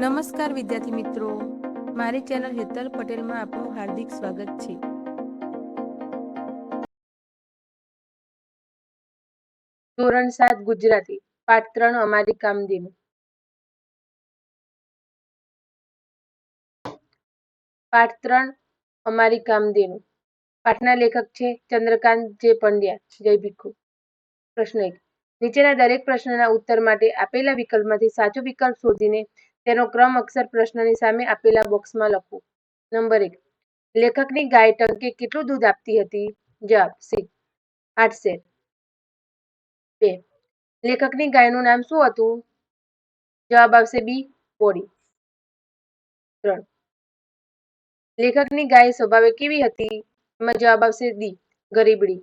નમસ્કાર વિદ્યાર્થી મિત્રો. મારી ચેનલ હેતલ પટેલમાં આપનું હાર્દિક સ્વાગત છે. ધોરણ સાત ગુજરાતી, પાઠ ત્રણ અમારી કામધેનુ. પાઠ ત્રણ અમારી કામધેનુ. પાઠના લેખક છે ચંદ્રકાંત જે પંડ્યા, જય ભીખુ. પ્રશ્ન એક. નીચેના દરેક પ્રશ્નના ઉત્તર માટે આપેલા વિકલ્પમાંથી સાચો વિકલ્પ શોધીને તેનો ક્રમ અક્ષર પ્રશ્નની સામે આપેલા બોક્સમાં લખો. નંબર એક, લેખકની ગાય ટંકે કેટલું દૂધ આપતી હતી? જવાબ સી આઠ સેર બે, લેખકની ગાયનું નામ શું હતું? જવાબ આવશે બી, બોડી. ત્રણ, લેખકની ગાય સ્વભાવે કેવી હતી? એમાં જવાબ આવશે ડી, ગરીબડી.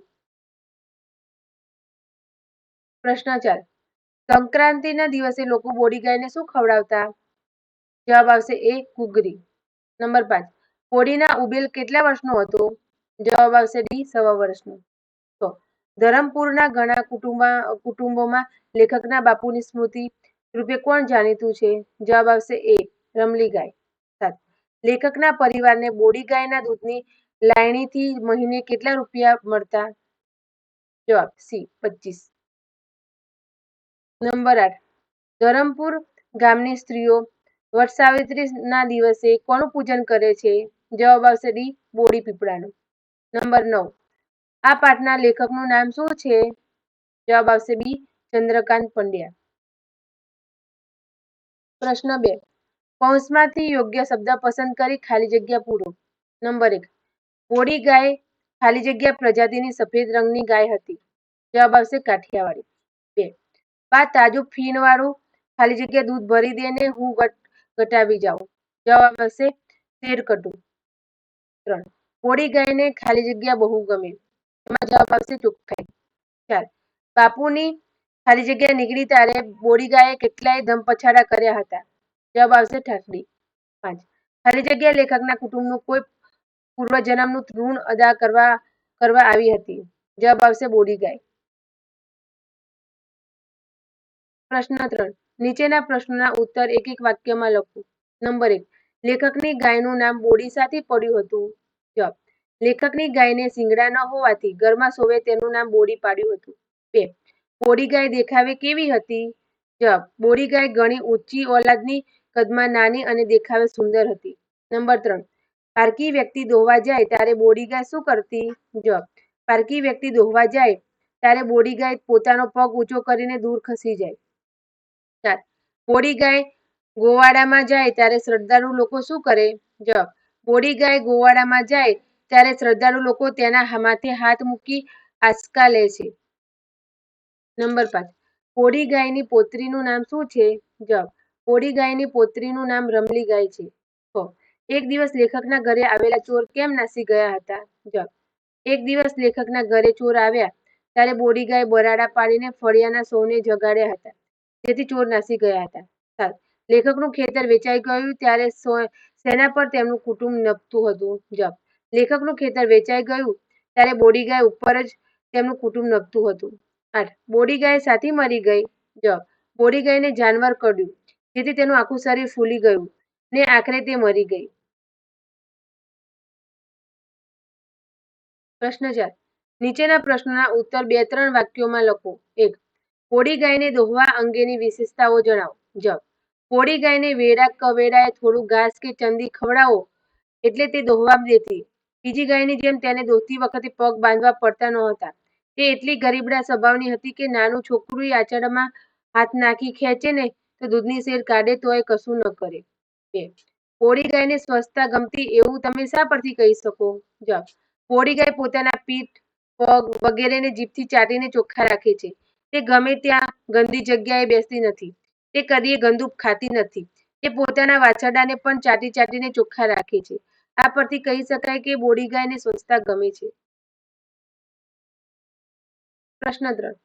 પ્રશ્ન ચાર, સંક્રાંતિના દિવસે લોકો બોડી ગાયને શું ખવડાવતા? જવાબ આવશે એ ઘૂઘરી નંબર પાંચ. કોડીના ઉબેલ કેટલા વર્ષનો હતો? જવાબ આવશે ડી, સવા વર્ષનો. તો ધરમપુરના ઘણા કુટુંબા, કુટુંબોમાં લેખકના બાપુની સ્મૃતિ રૂપે કોણ જાણીતું છે? જવાબ આવશે એ, રમલી ગાય. સાત. લેખકના પરિવારને બોડી ગાયના દૂધની લાયણીથી મહિને કેટલા રૂપિયા મળતા? જવાબ સી, પચીસ. નંબર આઠ. ધરમપુર ગામની સ્ત્રીઓ વટ સાવિત્રી ના દિવસે કોનું પૂજન કરે છે? જવાબ આવશે ડી, બોડી પીપળાનું. નંબર નવ. આ પાઠના લેખકનું નામ શું છે? જવાબ આવશે બી, ચંદ્રકાંત પંડ્યા. પ્રશ્ન બે. કૌંસમાંથી યોગ્ય શબ્દ પસંદ કરી ખાલી જગ્યા પૂરો. નંબર એક. બોડી ગાય ખાલી જગ્યા પ્રજાતિની સફેદ રંગની ગાય હતી. જવાબ આવશે કાઠિયાવાડી. બે. બા તાજું ફીણવાળું ખાલી જગ્યા દૂધ ભરી દે ને હું ઘટાવી જાઓ. જવાબ આવશે શેરકટુ ત્રણ. બોડી ગાયને ખાલી જગ્યા બહુ ગમે. એમાં જવાબ આવશે ચોખ્ખાઈ. ચાર. બાપુની ખાલી જગ્યા નીકળી ત્યારે બોડી ગાયે કેટલાય ધમપછાડા કર્યા હતા. જવાબ આવશે ઠાકડી. પાંચ. ખાલી જગ્યા લેખકના કુટુંબનું કોઈ પૂર્વજન્મનું ઋણ અદા કરવા કરવા આવી હતી. જવાબ આવશે બોડી ગાય. પ્રશ્ન ત્રણ. નીચેના પ્રશ્નોના ઉત્તર એક એક વાક્યમાં લખો. નંબર એક, લેખકની ગાયનું નામ બોડી પડ્યું હતું. જવાબ, લેખકની ગાયને શિંગડા ન હોવાથી ઘરમાં સોવે તેનું નામ બોડી પાડ્યું હતું. બે, બોડી ગાય દેખાવે કેવી હતી? જવાબ, બોડી ગાય ઘણી ઊંચી ઓલાદની કદમાં નાની અને દેખાવે સુંદર હતી. નંબર ત્રણ, પારકી વ્યક્તિ દોહવા જાય ત્યારે બોડી ગાય શું કરતી? જવાબ, પારકી વ્યક્તિ દોહવા જાય ત્યારે બોડી ગાય પોતાનો પગ ઊંચો કરીને દૂર ખસી જાય. બોડી ગાય ગોવાડામાં જાય ત્યારે શ્રદ્ધાળુ લોકો શું કરે? જવાબ બોડી ગાય ગોવાડામાં જાય ત્યારે શ્રદ્ધાળુ લોકો તેના માથે હાથ મૂકી આસકા લે છે. નંબર પાંચ. બોડી ગાયની પોત્રીનું નામ શું છે? જવાબ બોડી ગાયની પોતરીનું નામ રમલી ગાય છે. ક એક દિવસ લેખકના ઘરે આવેલા ચોર કેમ નાસી ગયા હતા? જવાબ એક દિવસ લેખકના ઘરે ચોર આવ્યા ત્યારે બોડી ગાય બરાડા પાડીને ફળિયાના સૌને જગાડ્યા હતા. જેથી ચોર નાસી ગયા હતા. લેખકનું ખેતર વેચાઈ ગયું ત્યારે સેના પર તેમનું કુટુંબ નપતું હતું. જવાબ. લેખકનું ખેતર વેચાઈ ગયું ત્યારે બોડી ગાય ઉપર જ તેમનું કુટુંબ નપતું હતું. આઠ. બોડી ગાય સાથી મરી ગઈ. જવાબ. બોડી ગાયને જાનવર કડ્યું જેથી તેનું આખું શરીર ફૂલી ગયું ને આખરે તે મરી ગઈ. પ્રશ્ન ચાર. નીચેના પ્રશ્નના ઉત્તર બે ત્રણ વાક્યોમાં લખો. એક. પોડી ગાયને દોહવા અંગેની વિશેષતાઓ જણાવો. જવાબ. પોડી ગાયને વેરા, કવેરાએ થોડું ઘાસ કે ચંદી ખવડાવો એટલે તે દોહવા દેતી. બીજી ગાયની જેમ તેને દોહતી વખતે પગ બાંધવા પડતા નહોતા. તે એટલી ગરીબડા સ્વભાવની હતી કે નાનું છોકરું આચળમાં હાથ નાખી ખેંચે ને તો દૂધની શેર કાઢે તો એ કશું ન કરે. બે. પોડી ગાયને સ્વસ્થતા ગમતી એવું તમે શા પરથી કહી શકો? જવાબ. પોડી ગાય પોતાના પીઠ, પગ વગેરેને જીભથી ચાટીને ચોખ્ખા રાખે છે. તે ગમે ત્યાં ગંદી જગ્યાએ બેસતી નથી. તે કદીએ ગંદુ ખાતી નથી. તે પોતાના વાછરડાને પણ ચાટી ચાટીને ચોખ્ખા રાખે છે. આ પરથી કહી શકાય કે બોડી ગાયને સ્વચ્છતા ગમે છે. પ્રશ્ન ત્રણ.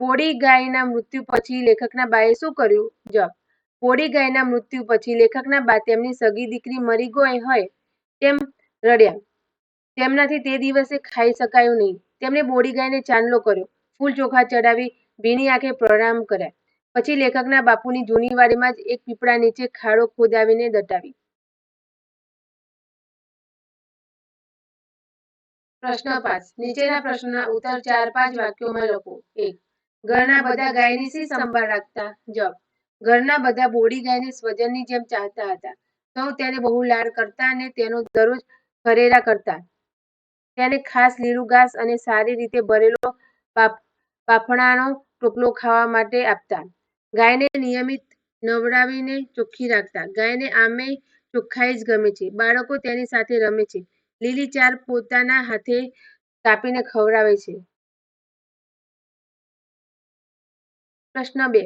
બોડી ગાયના મૃત્યુ પછી લેખકના બાએ શું કર્યું? જવાબ. બોડી ગાયના મૃત્યુ પછી લેખકના બા તેમની સગી દીકરી મરી ગઈ હોય તેમ રડ્યા. તેમનાથી તે દિવસે ખાઈ શકાયું નહીં. તેમણે બોડી ગાયને ચાંદલો કર્યો. ફૂલ ચોખા ચડાવી ભીની આંખે પ્રણામ કર્યા. પછી લેખકના બાપુની જૂની વાડીમાં જ એક પીપળા નીચે ખાડો ખોદાવીને દટાવી. પ્રશ્ન પાંચ. નીચેના પ્રશ્નના ઉત્તર ચાર પાંચ વાક્યોમાં લખો. એક. ઘરના બધા ગાયની શી સંભાળ રાખતા? જવાબ. ઘરના બધા બોડી ગાયને સ્વજનની જેમ ચાહતા હતા. સૌ તેને બહુ લાડ કરતા અને તેનો દરરોજ ખરેરા કરતા. તેને ખાસ લીલું ઘાસ અને સારી રીતે ભરેલો પાફણાનો ટોપલો ખાવા માટે આપતા. ગાયને નિયમિત નવડાવીને ચોખ્ખી રાખતા. ગાયને આમે ચોખ્ખાઈ જ ગમે છે. બાળકો તેની સાથે રમે છે. લીલી ચાર પોતાના હાથે કાપીને ખવડાવે છે. પ્રશ્ન બે.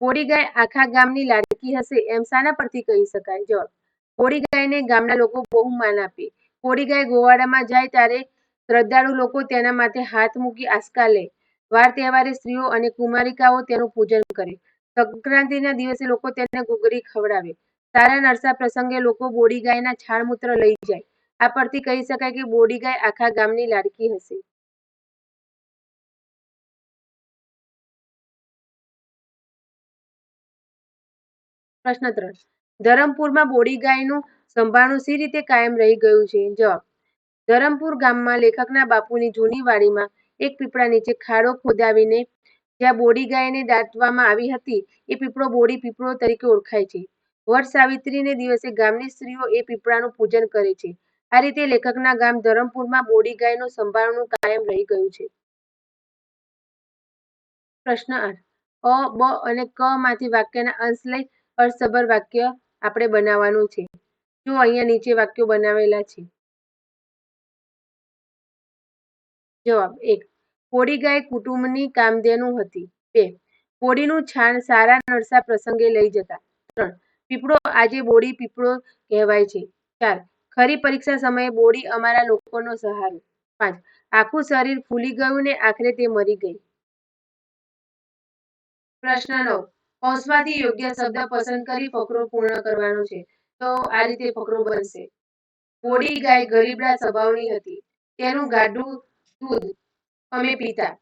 કોળી ગાય આખા ગામની લાડકી હશે એમ શાના પરથી કહી શકાય? જવાબ. કોળી ગાયને ગામના લોકો બહુ માન આપે. કોળી ગાય ગોવાડામાં જાય ત્યારે શ્રદ્ધાળુ લોકો તેના માટે હાથ મૂકી આસકા લે. વાર તહેવારે સ્ત્રીઓ અને કુમારિકાઓ તેનું પૂજન કરે. સંક્રાંતિના દિવસે લોકો તેને ઘૂઘરી ખવડાવે. સારા નરસા પ્રસંગે લોકો બોડી ગાયના છાણમૂત્ર લઈ જાય. આ પરથી કહી શકાય કે બોડી ગાય આખા ગામની લાડકી હશે. પ્રશ્ન ત્રણ. ધરમપુરમાં બોડી ગાયનું સંભાળણું સી રીતે કાયમ રહી ગયું છે? જવાબ. ધરમપુર ગામમાં લેખકના બાપુની જૂની વાડીમાં એક પીપળા નીચે ખાડો ખોદાવીને જ્યાં બોડી ગાયને દાટવામાં આવી હતી, એ પીપળો બોડી પીપળો તરીકે ઓળખાય છે. વટ સાવિત્રીને દિવસે ગામની સ્ત્રીઓ એ પીપળાનું પૂજન કરે છે. આ રીતે લેખકના ગામ ધરમપુરમાં બોડી ગાયનું સંભાળનું કાયમ રહી ગયું છે. પ્રશ્ન આઠ. અ, બ અને ક માંથી વાક્યના અંશ લઈ અર્થસભર વાક્ય આપણે બનાવવાનું છે. જો અહીંયા નીચે વાક્યો બનાવેલા છે. જવાબ એક. કોડી ગાય કુટુંબની કામધેનુ હતી. બે. કોડીનું છાણ સારા નરસા પ્રસંગે લઈ જતા. ત્રણ. પીપળો આજે બોડી પીપળો કહેવાય છે. ચાર. ખરી પરીક્ષા સમયે બોડી અમારા લોકોનો સહારો. પાંચ. આખું શરીર ફૂલી ગયું ને આખરે તે મરી ગઈ. પ્રશ્ન નવ. કૌંસમાંથી યોગ્ય શબ્દ પસંદ કરી ફકરો પૂર્ણ કરવાનો છે. તો આ રીતે ફકરો બનશે. બોડી ગાય ગરીબડા સ્વભાવની હતી. તેનું ગાઢું દૂધ, અમે પીતા.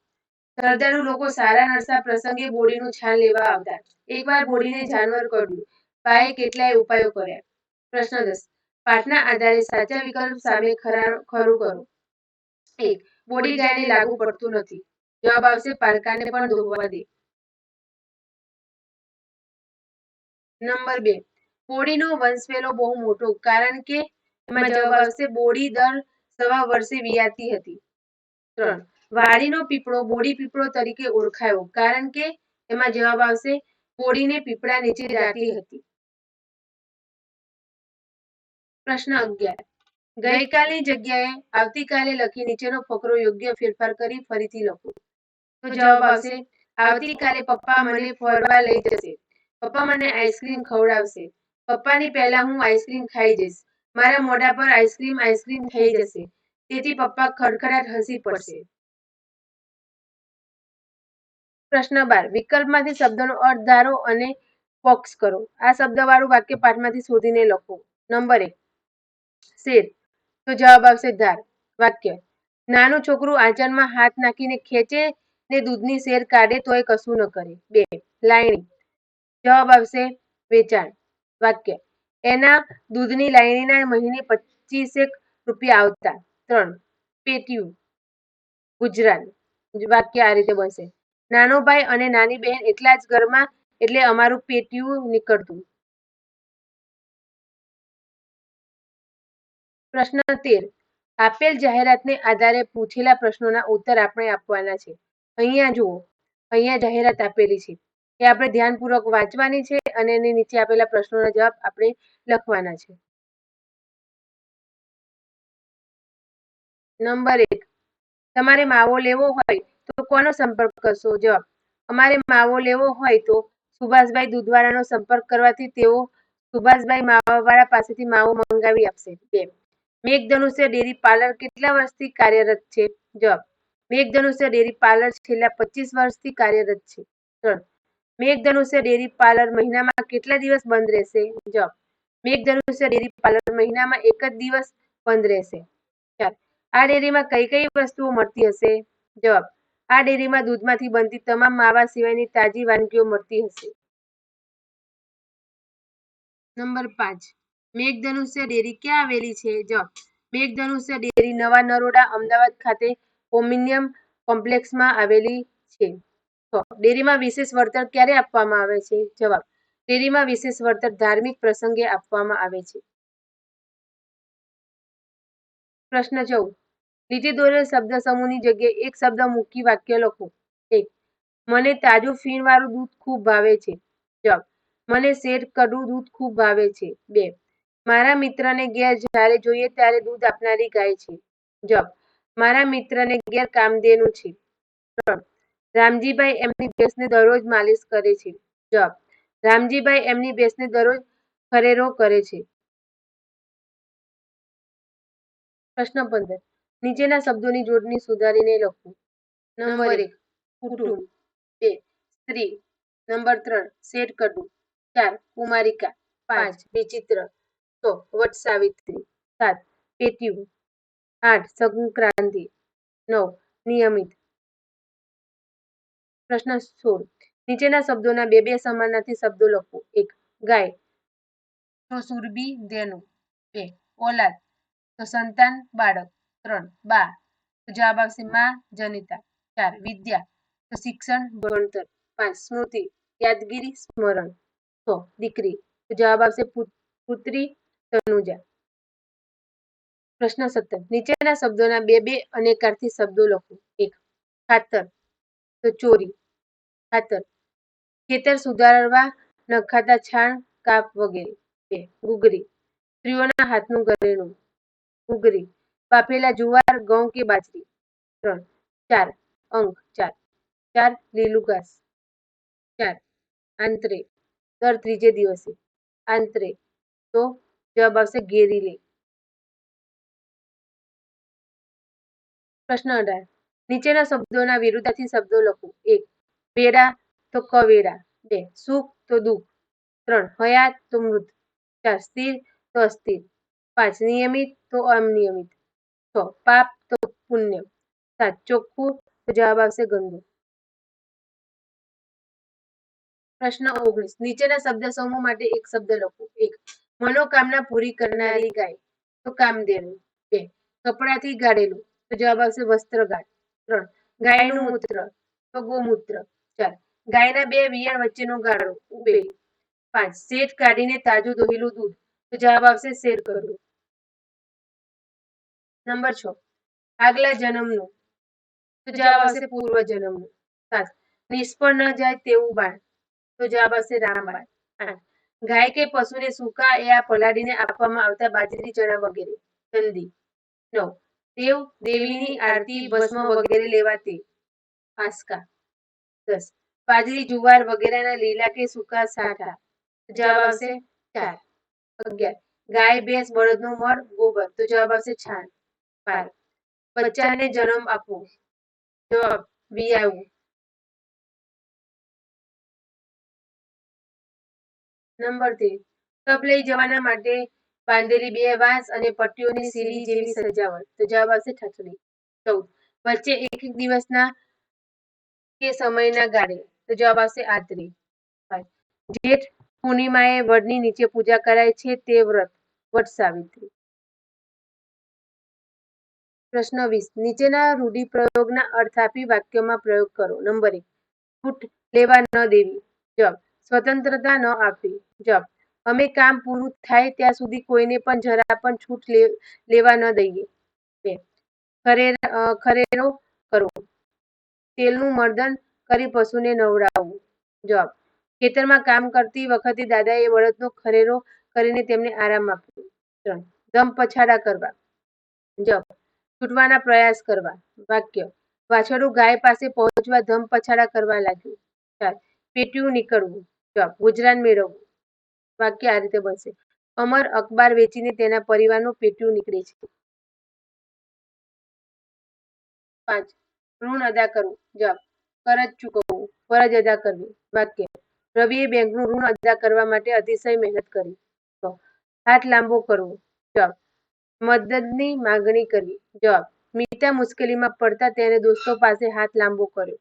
શ્રદ્ધાળુ લોકો સારા નરસા પ્રસંગે બોડીનું છાણ લેવા આવતા. એકવાર બોડીને જાનવર કરડ્યું પાએ કેટલાય ઉપાયો કર્યા. પ્રશ્ન દસ. પાઠના આધારે સાચા વિકલ્પ સામે ખરું કરો. એક. બોડી ગાયને લાગુ પડતું નથી. જવાબ આવશે પારકાને પણ ધોવા દે. નંબર બે. બોડીનો વંશવેલો બહુ મોટો, કારણ કે એમાં જવાબ આવશે, બોડી દર સવા વર્ષે વિયાતી હતી. ત્રણ. વાડીનો પીપળો બોડી પીપળો તરીકે ઓળખાયો, કારણ કે એમાં જવાબ આવશે, બોડીને પીપળા નીચે રાખી હતી. પ્રશ્ન અગિયાર. ગઈકાલની જગ્યાએ આવતીકાલે લખી નીચેનો ફકરો યોગ્ય ફેરફાર કરી ફરીથી લખો. તો જવાબ આવશે, આવતીકાલે પપ્પા મને ફરવા લઈ જશે. પપ્પા મને આઈસ્ક્રીમ ખવડાવશે. પપ્પાની પહેલા હું આઈસ્ક્રીમ ખાઈ જઈશ. મારા મોઢા પર આઈસ્ક્રીમ આઈસ્ક્રીમ થઈ જશે. તેથી પપ્પા ખડખડાટ હસી પડશે. પ્રશ્ન બાર, વિકલ્પમાંથી શબ્દનો અર્થ ધારો અને બોક્સ કરો. આ શબ્દવાળું વાક્ય પાઠમાંથી શોધીને લખો. નંબર એક, શેર. તો જવાબ આવશે ધાર, વાક્ય. નાનું છોકરું આંચળમાં હાથ નાખીને ખેંચે ને દૂધની શેર કાઢે તોય કશું ન કરે. બે લાયણી જવાબ આવશે વેચાણ, વાક્ય. એના દૂધની લાયણીના મહિને પચીસેક રૂપિયા આવતા. ત્રણ. પેટ્યું. ગુજરાત વાક્ય આ રીતે બનશે નાનો ભાઈ અને નાની બહેન એટલા જ ઘરમાં એટલે અમારું પેટ્યું નીકળતું. પ્રશ્ન તેર. આપેલ જાહેરાતને આધારે પૂછેલા પ્રશ્નોના ઉત્તર આપણે આપવાના છે. અહીંયા જુઓ. અહીંયા જાહેરાત આપેલી છે એ આપણે ધ્યાનપૂર્વક વાંચવાની છે અને એની નીચે આપેલા પ્રશ્નોના જવાબ આપણે લખવાના છે. નંબર એક. તમારે માવો લેવો હોય તો કોનો સંપર્ક કરશો? જવાબ, અમારે માવો લેવો હોય તો સુભાષભાઈ દૂધવાળાનો સંપર્ક કરવાથી તેઓ સુભાષભાઈ માવાવાળા પાસેથી માવો મંગાવી આપશે. બે. મેઘધનુષ્ય ડેરી પાર્લર કેટલા વર્ષથી કાર્યરત છે? જવાબ, મેઘધનુષ્ય ડેરી પાર્લર છેલ્લા પચીસ વર્ષથી કાર્યરત છે. ત્રણ. મેઘધનુષ્ય ડેરી પાર્લર મહિનામાં કેટલા દિવસ બંધ રહેશે? જવાબ, મેઘધનુષ્ય ડેરી પાર્લર મહિનામાં એક જ દિવસ બંધ રહેશે. આ ડેરીમાં કઈ કઈ વસ્તુઓ મળતી હશે? જવાબ, આ ડેરીમાં દૂધમાંથી બનતી તમામ માવા સિવાયની તાજી વાનગીઓ મળતી હશે. નંબર પાંચ, મેઘધનુષ્ય ડેરી ક્યાં આવેલી છે? જવાબ, મેઘધનુષ્ય ડેરી નવા નરોડા અમદાવાદ ખાતે ઓમિનિયમ કોમ્પ્લેક્સમાં આવેલી છે, ડેરીમાં વિશેષ વળતર ક્યારે આપવામાં આવે છે? જવાબ, ડેરીમાં વિશેષ વળતર ધાર્મિક પ્રસંગે આપવામાં આવે છે. પ્રશ્ન ચૌદ નીચે દોરેલ શબ્દ સમૂહની જગ્યાએ એક શબ્દ મૂકી વાક્ય લખો. એક, મને તાજું ફીણવાળું દૂધ ખૂબ ભાવે છે. જવાબ, મને શેર કડું દૂધ ખૂબ ભાવે છે. બે, મારા મિત્રને ઘેર જ્યારે જોઈએ ત્યારે દૂધ આપનારી ગાય છે. જવાબ, મારા મિત્રને ઘેર કામધેનુ છે. ત્રણ, રામજીભાઈ એમની ભેંસને દરરોજ માલિશ કરે છે. જવાબ, રામજીભાઈ એમની ભેંસને દરરોજ ફરેરો કરે છે. પ્રશ્ન પંદર નીચેના શબ્દોની જોડણી સુધારીને લખો નંબર એક કુટુંબ. બે સ્ત્રી. નંબર ત્રણ શેઠ કટુ ચાર કુમારિકા. પાંચ વિચિત્ર. છ વટ સાવિત્રી. સાત પેટ્યું. આઠ સંક્રાંતિ નવ નિયમિત. પ્રશ્ન સોળ. નીચેના શબ્દોના બે બે સમાનાર્થી શબ્દો લખો. એક ગાય. તો સુરબી દેનું બે ઓલાદ. તો સંતાન બાળક. ત્રણ. બા તો જવાબ આવશે માં, જનિતા. ચાર. વિદ્યા. તો શિક્ષણ, ભણતર. પાંચ. સ્મૃતિ. યાદગીરી, સ્મરણ. છ. દીકરી. તો જવાબ આવશે પુત્રી, તનુજા. પ્રશ્ન સત્તર. નીચેના શબ્દોના બે બે અનેકારથી શબ્દો લખો. એક. ખાતર. તો ચોરી. ખાતર. ખેતર સુધારવા, નખાતા છાણ, કાપ વગેરે. બે. ગુગરી. સ્ત્રીઓના હાથનું ઘરેણું. ગુગરી. બાફેલા જુવાર, ઘઉં કે બાજરી? ત્રણ. ચાર. અંક ચાર. ચાર લીલું ઘાસ. ચાર. આંતરે. દર ત્રીજે દિવસે. આંતરે. તો જવાબ આવશે ઘેરી લે પ્રશ્ન અઢાર. નીચેના શબ્દોના વિરુદ્ધાર્થી શબ્દો લખો. એક. વેરા તો કવેરા બે. સુખ તો દુઃખ. ત્રણ. હયાત તો મૃત. ચાર. સ્થિર તો અસ્થિર. પાંચ. નિયમિત તો અનિયમિત. છ પાપ તો પુણ્ય. સાત, ચોખ્ખું જવાબ આવશે ગંદુ. પ્રશ્ન ઓગણીસ. નીચેના શબ્દ સમૂહ માટે એક શબ્દ લખો. એક. મનોકામના પૂરી કરનારી ગાય. તો કામધેનુ. બે. કપડાથી ગાળેલું. તો જવાબ આવશે વસ્ત્રગાળ. ત્રણ. ગાયનું મૂત્ર. તો ગોમૂત્ર. ચાર. ગાયના બે વિયાણ વચ્ચેનો ગાળો. બે. પાંચ. શેઠ કાઢીને તાજું દોહેલું દૂધ. તો જવાબ આવશે શેર કરવું નંબર છ. આગલા જન્મનું. તો જવાબ આવશે પૂર્વ જન્મનું. સાત. નિષ્ફળ ન જાય તેવું બાણ તો જવાબ આવશે રામબાણ આઠ. ગાય કે પશુને સૂકા એ આ પલાળીને આપવામાં આવતા બાજરી ચણા વગેરે. ચંદી નવ. દેવ દેવીની આરતી, ભસ્મ વગેરે લેવા તે આસ્કા દસ. બાજરી, જુવાર વગેરેના લીલા કે સૂકા સાઠા. જવાબ આવશે ચાર. અગિયાર. ગાય, ભેંસ, બળદનો મળ, ગોબર. તો જવાબ આવશે છાણ. બાર બચ્ચાને જન્મ આપવો જવાબ વિયાવું નંબર તેર તપ લઈ જવાના માટે બાંધેલી બે વાંસ અને પટ્ટીઓની સીરી જેવી સજાવટ. તો જવાબ આવશે ઠઠડી ચૌદ, વચ્ચે એક એક દિવસના કે સમયના ગાળે. તો જવાબ આવશે પાંચ, જેઠ પૂર્ણિમાએ વડની નીચે પૂજા કરાય છે તે વ્રત. વટ સાવિત્રી. પ્રશ્ન વીસ. નીચેના રૂઢિપ્રયોગના અર્થ આપી વાક્યોમાં પ્રયોગ કરો. નંબર એક. છૂટ લેવા ન દેવી. જવાબ. સ્વતંત્રતા ન આપવી. જવાબ. અમે કામ પૂરું થાય ત્યાં સુધી કોઈને પણ જરા પણ છૂટ લેવા ન દઈએ. ખરેરો કરવો તેલનું મર્દન કરી પશુને નવડાવવું. જવાબ. ખેતરમાં કામ કરતી વખતે દાદાએ બળદનો ખરેરો કરીને તેમને આરામ આપ્યો. ત્રણ. દમ પછાડા કરવા. જવાબ. છૂટવાના પ્રયાસ કરવા. વાક્ય, વાછરડું ગાય પાસે પહોંચવા ધમ પછાડા કરવા લાગ્યું. ચાર પેટ્યું નીકળવું. જવાબ ગુજરાન મેળવવું. વાક્ય આ રીતે બનશે. અમર અખબાર વેચીને તેના પરિવારનું પેટ્યું નીકળે છે. પાંચ, ઋણ અદા કરવું. જવાબ કરજ ચૂકવવું. ફરજ અદા કરવી. વાક્ય, રવિએ બેંકનું ઋણ અદા કરવા માટે અતિશય મહેનત કરી. હાથ લાંબો કરવો. જવાબ મદદની માગણી કરવી જવાબ, મીતા મુશ્કેલીમાં પડતા તેણે દોસ્તો પાસે હાથ લાંબો કર્યો.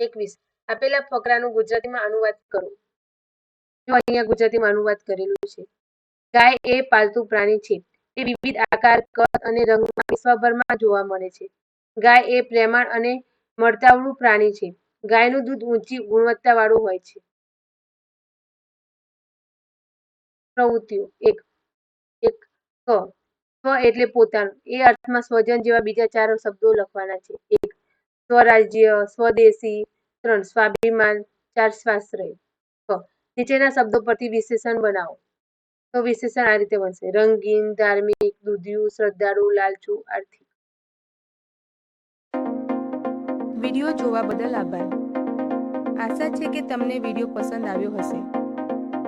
એકવીસ, આપેલા ફકરાનું ગુજરાતીમાં અનુવાદ કરો. જો અહીંયા ગુજરાતીમાં અનુવાદ કરેલું છે. ગાય એ પાલતુ પ્રાણી છે. તે વિવિધ આકાર, કદ અને રંગમાં વિશ્વભરમાં જોવા મળે છે. ગાય એ પ્રેમાળ અને મળતાવળું પ્રાણી છે. ગાયનું દૂધ ઊંચી ગુણવત્તાવાળું હોય છે. પ્રવૃત્તિઓ. એક એક ક સ્વ એટલે પોતાનું. એ અર્થમાં સ્વજન જેવા બીજા ચાર શબ્દો લખવાના છે. એક, સ્વરાજ્ય, સ્વદેશી. ત્રણ, સ્વાભિમાન. ચાર, સ્વાશ્રય. નીચેના શબ્દો પરથી વિશેષણ બનાવો. તો વિશેષણ આ રીતે બનશે. રંગીન, ધાર્મિક દુધિયું શ્રદ્ધાળુ, લાલચુ, આર્થિક. વીડિયો જોવા બદલ આભાર. આશા છે કે તમને વીડિયો પસંદ આવ્યો હશે.